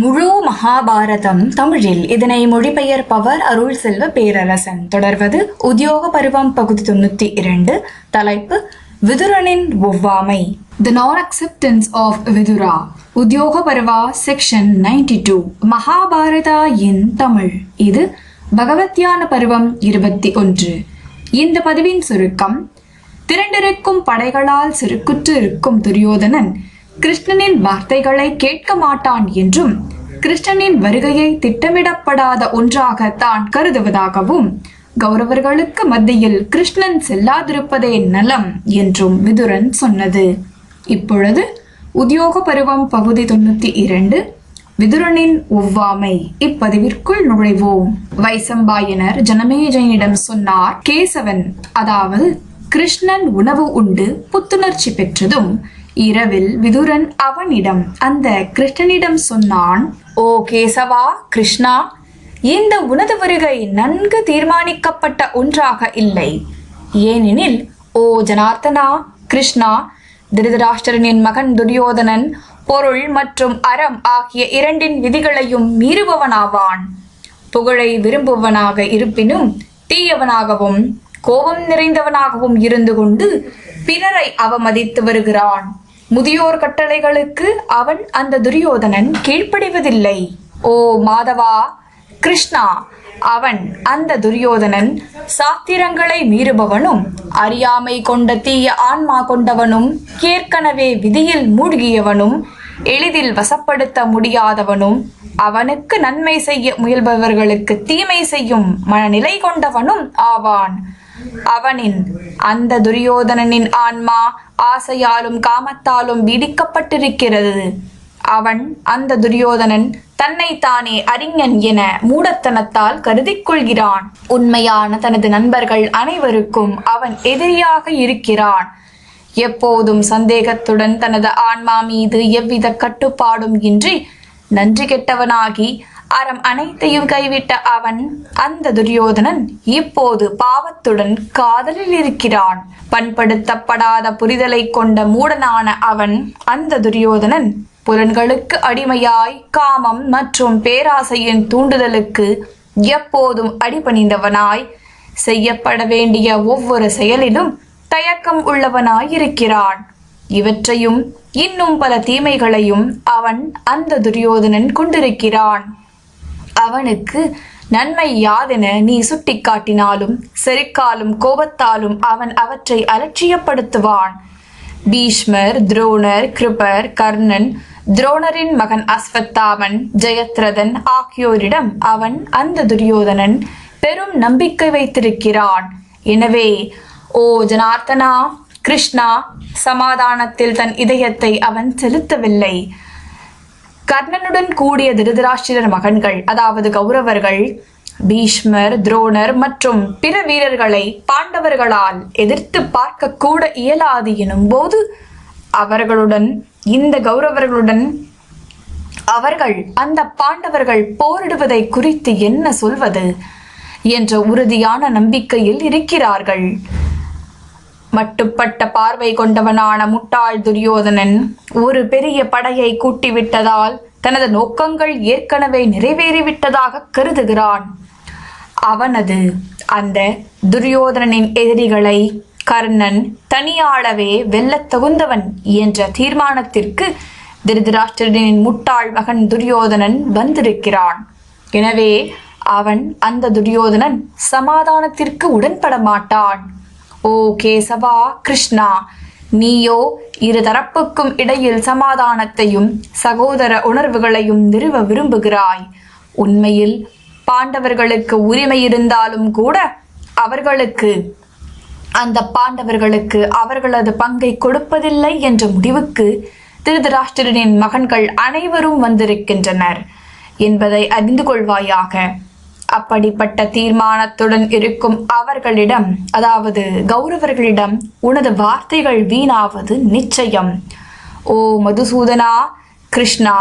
முழு மகாபாரதம் தமிழில். இதனை மொழிபெயர்ப்பவர் அருள் செல்வ பேரரசன். தொடர்வது உத்தியோக பருவம் பகுதி தொண்ணூத்தி இரண்டு. தலைப்பு விதுரனின் ஒவ்வாமை. த நான் acceptance of Vidura. Udyoga Parva section ninety two Mahabharata in Tamil. இது பகவத்யான பருவம் இருபத்தி ஒன்று. இந்த பதிவின் சுருக்கம் திரண்டிருக்கும் படைகளால் சிறுக்குற்று இருக்கும் துரியோதனன் கிருஷ்ணனின் வார்த்தைகளை கேட்க மாட்டான் என்றும் கிருஷ்ணனின் வருகையை திட்டமிடப்படாத ஒன்றாக தான் கருதுவதாகவும் கௌரவர்களுக்கு மத்தியில் கிருஷ்ணன் செல்லாதிருப்பதே நலம் என்றும் விதுரன் சொன்னது. இப்பொழுது உத்தியோக பருவம் பகுதி தொண்ணூத்தி இரண்டு விதுரனின் ஒவ்வாமை. இப்பதிவிற்குள் நுழைவோம். வைசம்பாயனர் ஜனமேஜயனிடம் சொன்னார் கேசவன் அதாவது கிருஷ்ணன் உணவு உண்டு புத்துணர்ச்சி பெற்றதும் இரவில் விதுரன் அவனிடம் அந்த கிருஷ்ணனிடம் சொன்னான் ஓ கேசவா கிருஷ்ணா இந்த உனது வருகை நன்கு தீர்மானிக்கப்பட்ட ஒன்றாக இல்லை. ஏனெனில் ஓ ஜனார்த்தனா கிருஷ்ணா திருதராஷ்டிரனின் மகன் துரியோதனன் பொருள் மற்றும் அறம் ஆகிய இரண்டின் விதிகளையும் மீறுபவனாவான். புகழை விரும்புவனாக இருப்பினும் தீயவனாகவும் கோபம் நிறைந்தவனாகவும் இருந்து கொண்டு பிறரை அவமதித்து வருகிறான். முதியோர் கட்டளைகளுக்கு அவன் அந்த துரியோதனன் கீழ்ப்படிவதில்லை. ஓ மாதவா கிருஷ்ணா அவன் அந்த துரியோதனன் சாத்திரங்களை மீறுபவனும் அறியாமை கொண்ட தீய ஆன்மா கொண்டவனும் ஏற்கனவே விதியில் மூழ்கியவனும் எளிதில் வசப்படுத்த முடியாதவனும் அவனுக்கு நன்மை செய்ய முயல்பவர்களுக்கு தீமை செய்யும் மனநிலை கொண்டவனும் ஆவான். அவனின் அந்த துரியோதனனின் ஆன்மா ஆசையாலும் காமத்தாலும் பீடிக்கப்பட்டிருக்கிறது. அவன் அந்த துரியோதனன் தன்னை தானே அறிஞன் என மூடத்தனத்தால் கருதி கொள்கிறான் உண்மையான தனது நண்பர்கள் அனைவருக்கும் அவன் எதிரியாக இருக்கிறான். எப்போதும் சந்தேகத்துடன் தனது ஆன்மா மீது எவ்வித கட்டுப்பாடும் இன்றி நன்றி கெட்டவனாகி அறம் அனைத்தையும் கைவிட்ட அவன் அந்த துரியோதனன் இப்போது பாவத்துடன் காதலில் இருக்கிறான். பண்படுத்தப்படாத புரிதலை கொண்ட மூடனான அவன் அந்த துரியோதனன் புலன்களுக்கு அடிமையாய் காமம் மற்றும் பேராசையின் தூண்டுதலுக்கு எப்போதும் அடிபணிந்தவனாய் செய்யப்பட வேண்டிய ஒவ்வொரு செயலிலும் தயக்கம் உள்ளவனாய் இருக்கிறான் இவற்றையும் இன்னும் பல தீமைகளையும் அவன் அந்த துரியோதனன் கொண்டிருக்கிறான். அவனுக்கு நன்மை யாதென நீ சுட்டிக்காட்டினாலும் செருக்காலும் கோபத்தாலும் அவன் அவற்றை அலட்சியப்படுத்துவான். பீஷ்மர் துரோணர் கிருபர் கர்ணன் துரோணரின் மகன் அஸ்வத்தாமன் ஜெயத்ரதன் ஆகியோரிடம் அவன் அந்த துரியோதனன் பெரும் நம்பிக்கை வைத்திருக்கிறான். எனவே ஓ ஜனார்த்தனா கிருஷ்ணா சமாதானத்தில் தன் இதயத்தை அவன் செலுத்தவில்லை. கர்ணனுடன் கூடிய திருதராஷ்டிரர் மகன்கள் அதாவது கௌரவர்கள் பீஷ்மர் துரோணர் மற்றும் பிற வீரர்களை பாண்டவர்களால் எதிர்த்து பார்க்க கூட இயலாது எனும் போது அவர்களுடன் இந்த கௌரவர்களுடன் அவர்கள் அந்த பாண்டவர்கள் போரிடுவதை குறித்து என்ன சொல்வது? என்ற உறுதியான நம்பிக்கையில் இருக்கிறார்கள். மட்டுப்பட்ட பார்வை கொண்டவனான முட்டாள் துரியோதனன் ஒரு பெரிய படையை கூட்டிவிட்டதால் தனது நோக்கங்கள் ஏற்கனவே நிறைவேறிவிட்டதாக கருதுகிறான். அவனது அந்த துரியோதனனின் எதிரிகளை கர்ணன் தனியாளவே வெல்ல தகுந்தவன் என்ற தீர்மானத்திற்கு திருதராஷ்டிரனின் முட்டாள் மகன் துரியோதனன் வந்திருக்கிறான். எனவே அவன் அந்த துரியோதனன் சமாதானத்திற்கு உடன்பட மாட்டான். ஓ கேசவா கிருஷ்ணா நீயோ இரு தரப்புக்கும் இடையில் சமாதானத்தையும் சகோதர உணர்வுகளையும் நிறுவ விரும்புகிறாய். உண்மையில் பாண்டவர்களுக்கு உரிமை இருந்தாலும் கூட அவர்களுக்கு அந்த பாண்டவர்களுக்கு அவர்களது பங்கை கொடுப்பதில்லை என்ற முடிவுக்கு திருதராஷ்டிரனின் மகன்கள் அனைவரும் வந்திருக்கின்றனர். என்பதை அறிந்து கொள்வாயாக. அப்படிப்பட்ட தீர்மானத்துடன் இருக்கும் அவர்களிடம் அதாவது கௌரவர்களிடம் உனது வார்த்தைகள் வீணாவது நிச்சயம். ஓ மதுசூதனா கிருஷ்ணா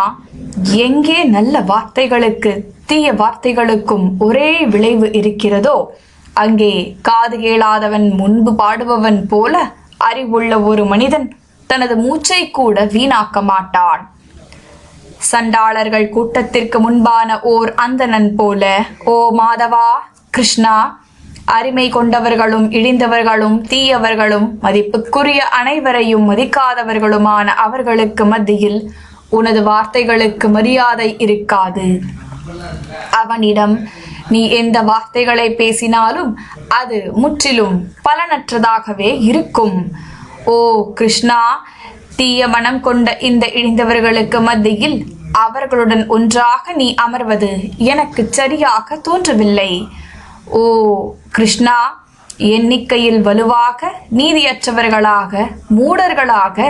எங்கே நல்ல வார்த்தைகளுக்கு தீய வார்த்தைகளுக்கும் ஒரே விளைவு இருக்கிறதோ அங்கே காது கேளாதவன் முன்பு பாடுபவன் போல அறிவுள்ள ஒரு மனிதன் தனது மூச்சை கூட வீணாக்க மாட்டான். சண்டாளர்கள் கூட்டத்திற்கு முன்பான ஓர் அந்தணன் போல ஓ மாதவா கிருஷ்ணா அருமை கொண்டவர்களும் இழிந்தவர்களும் தீயவர்களும் மதிப்புக்குரிய அனைவரையும் மதிக்காதவர்களுமான அவர்களுக்கு மத்தியில் உனது வார்த்தைகளுக்கு மரியாதை இருக்காது. அவனிடம் நீ எந்த வார்த்தைகளை பேசினாலும் அது முற்றிலும் பலனற்றதாகவே இருக்கும். ஓ கிருஷ்ணா தீய மனம் கொண்ட இந்த இழிந்தவர்களுக்கு மத்தியில் அவர்களுடன் ஒன்றாக நீ அமர்வது எனக்கு சரியாக தோன்றவில்லை. ஓ கிருஷ்ணா எண்ணிக்கையில் வலுவாக நீதியற்றவர்களாக மூடர்களாக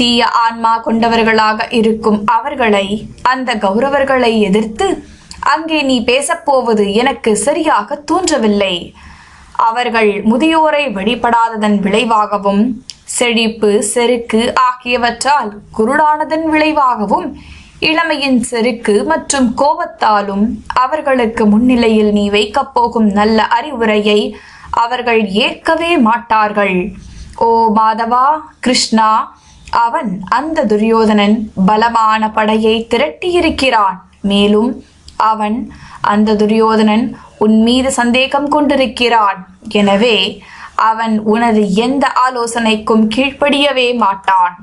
தீய ஆன்மா கொண்டவர்களாக இருக்கும் அவர்களை அந்த கௌரவர்களை எதிர்த்து அங்கே நீ பேசப்போவது எனக்கு சரியாக தோன்றவில்லை. அவர்கள் முதியோரை வழிபடாததன் விளைவாகவும் செழிப்பு செருக்கு ஆகியவற்றால் குருடானதன் விளைவாகவும் இளமையின் செருக்கு மற்றும் கோபத்தாலும் அவர்களுக்கு முன்னிலையில் நீ வைக்கப் போகும் நல்ல அறிவுரையை அவர்கள் ஏற்கவே மாட்டார்கள். ஓ மாதவா கிருஷ்ணா அவன் அந்த துரியோதனன் பலமான படையை திரட்டியிருக்கிறான். மேலும் அவன் அந்த துரியோதனன் உன் மீது சந்தேகம் கொண்டிருக்கிறான். எனவே அவன் உனது எந்த ஆலோசனைக்கும் கீழ்ப்படியவே மாட்டான்.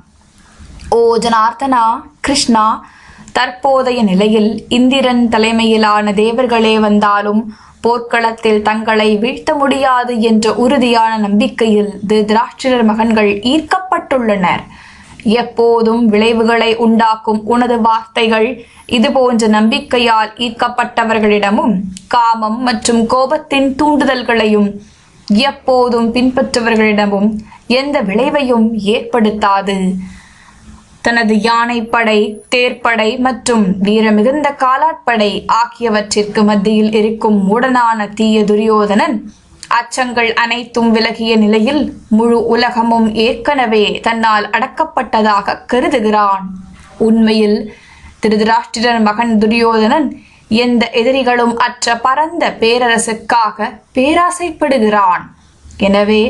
ஓ ஜனார்த்தனா கிருஷ்ணா தற்போதைய நிலையில் இந்திரன் தலைமையிலான தேவர்களே வந்தாலும் போர்க்களத்தில் தங்களை வீழ்த்த முடியாது என்ற உறுதியான நம்பிக்கையில் திருதராஷ்டிரர் மகன்கள் ஈர்க்கப்பட்டுள்ளனர். எப்போதும் விளைவுகளை உண்டாக்கும் உனது வார்த்தைகள் இதுபோன்ற நம்பிக்கையால் ஈர்க்கப்பட்டவர்களிடமும் காமம் மற்றும் கோபத்தின் தூண்டுதல்களையும் எப்போதும் பின்பற்றவர்களிடமும் எந்த விளைவையும் ஏற்படுத்தாது. தனது யானைப்படை தேர்ப்படை மற்றும் வீரமிகுந்த காலாட்படை ஆகியவற்றிற்கு மத்தியில் இருக்கும் மூடனான தீய துரியோதனன் அச்சங்கள் அனைத்தும் விலகிய நிலையில் முழு உலகமும் ஏற்கனவே தன்னால் அடக்கப்பட்டதாக கருதுகிறான். உண்மையில் திருதராஷ்டிரன் மகன் துரியோதனன் எந்த எதிரிகளும் அற்ற பரந்த பேரரசுக்காக பேராசைப்படுகிறான். எனவே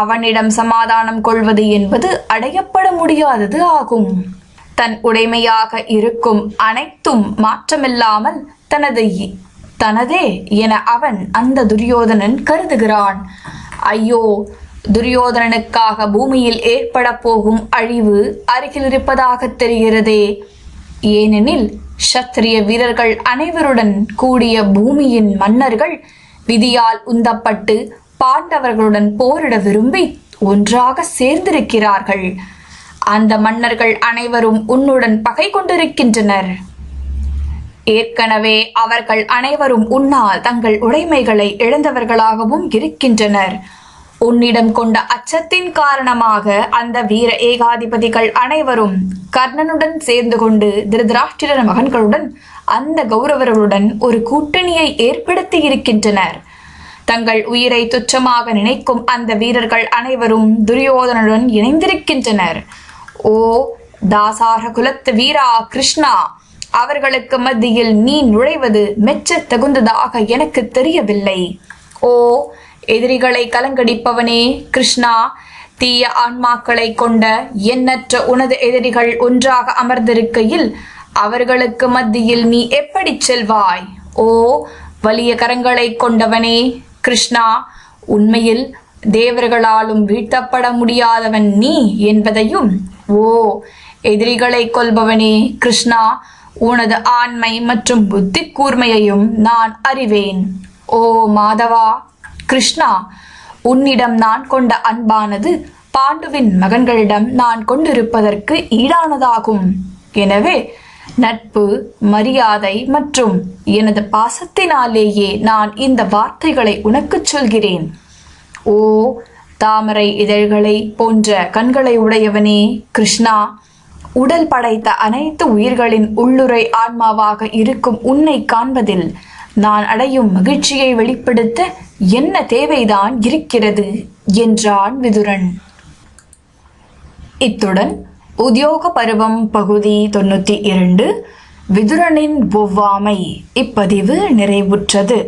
அவனிடம் சமாதானம் கொள்வது என்பது அடையப்பட முடியாதது ஆகும். தன் உடைமையாக இருக்கும் அனைத்தும் மாற்றமில்லாமல் தனது தனதே என அவன் அந்த துரியோதனன் கருதுகிறான். ஐயோ துரியோதனனுக்காக பூமியில் ஏற்பட போகும் அழிவு அருகில் இருப்பதாக தெரிகிறதே. ஏனெனில் சத்திரிய வீரர்கள் அனைவருடன் கூடிய பூமியின் மன்னர்கள் விதியால் உந்தப்பட்டு பாண்டவர்களுடன் போரிட விரும்பி ஒன்றாக சேர்ந்திருக்கிறார்கள். அந்த மன்னர்கள் அனைவரும் உன்னுடன் பகை கொண்டிருக்கின்றனர். ஏற்கனவே அவர்கள் அனைவரும் உன்னால் தங்கள் உடைமைகளை இழந்தவர்களாகவும் இருக்கின்றனர். உன்னிடம் கொண்ட அச்சத்தின் காரணமாக அந்த வீர ஏகாதிபதிகள் அனைவரும் கர்ணனுடன் சேர்ந்து கொண்டு திருதராஷ்டிரர் மகன்களுடன் அந்த கௌரவர்களுடன் ஒரு கூட்டணியை ஏற்படுத்தி இருக்கின்றனர். தங்கள் உயிரை துச்சமாக நினைக்கும் அந்த வீரர்கள் அனைவரும் துரியோதனுடன் இணைந்திருக்கின்றனர். ஓ தாசார குலத்து வீரா கிருஷ்ணா அவர்களுக்கு மத்தியில் நீ நுழைவது மெச்ச தகுந்ததாக எனக்கு தெரியவில்லை. ஓ எதிரிகளை கலங்கடிப்பவனே கிருஷ்ணா தீய ஆன்மாக்களை கொண்ட எண்ணற்ற உனது எதிரிகள் ஒன்றாக அமர்ந்திருக்கையில் அவர்களுக்கு மத்தியில் நீ எப்படி செல்வாய்? ஓ வலிய கரங்களை கொண்டவனே கிருஷ்ணா உண்மையில் தேவர்களாலும் வீழ்த்தப்பட முடியாதவன் நீ என்பதையும் ஓ எதிரிகளை கொல்பவனே கிருஷ்ணா உனது ஆண்மை மற்றும் புத்தி கூர்மையையும் நான் அறிவேன். ஓ மாதவா கிருஷ்ணா உன்னிடம் நான் கொண்ட அன்பானது பாண்டுவின் மகன்களிடம் நான் கொண்டிருப்பதற்கு ஈடானதாகும். எனவே நட்பு மரியாதை மற்றும் எனது பாசத்தினாலேயே நான் இந்த வார்த்தைகளை உனக்குச் சொல்கிறேன். ஓ தாமரை இதழ்களை போன்ற கண்களை உடையவனே கிருஷ்ணா உடல் படைத்த அனைத்து உயிர்களின் உள்ளுரை ஆன்மாவாக இருக்கும் உன்னை காண்பதில் நான் அடையும் மகிழ்ச்சியை வெளிப்படுத்த என்ன தேவைதான் இருக்கிறது? என்றான் விதுரன். இத்துடன் உத்தியோக பருவம் பகுதி தொண்ணூத்தி இரண்டு விதுரனின் ஒவ்வாமை இப்பதிவு நிறைவுற்றது.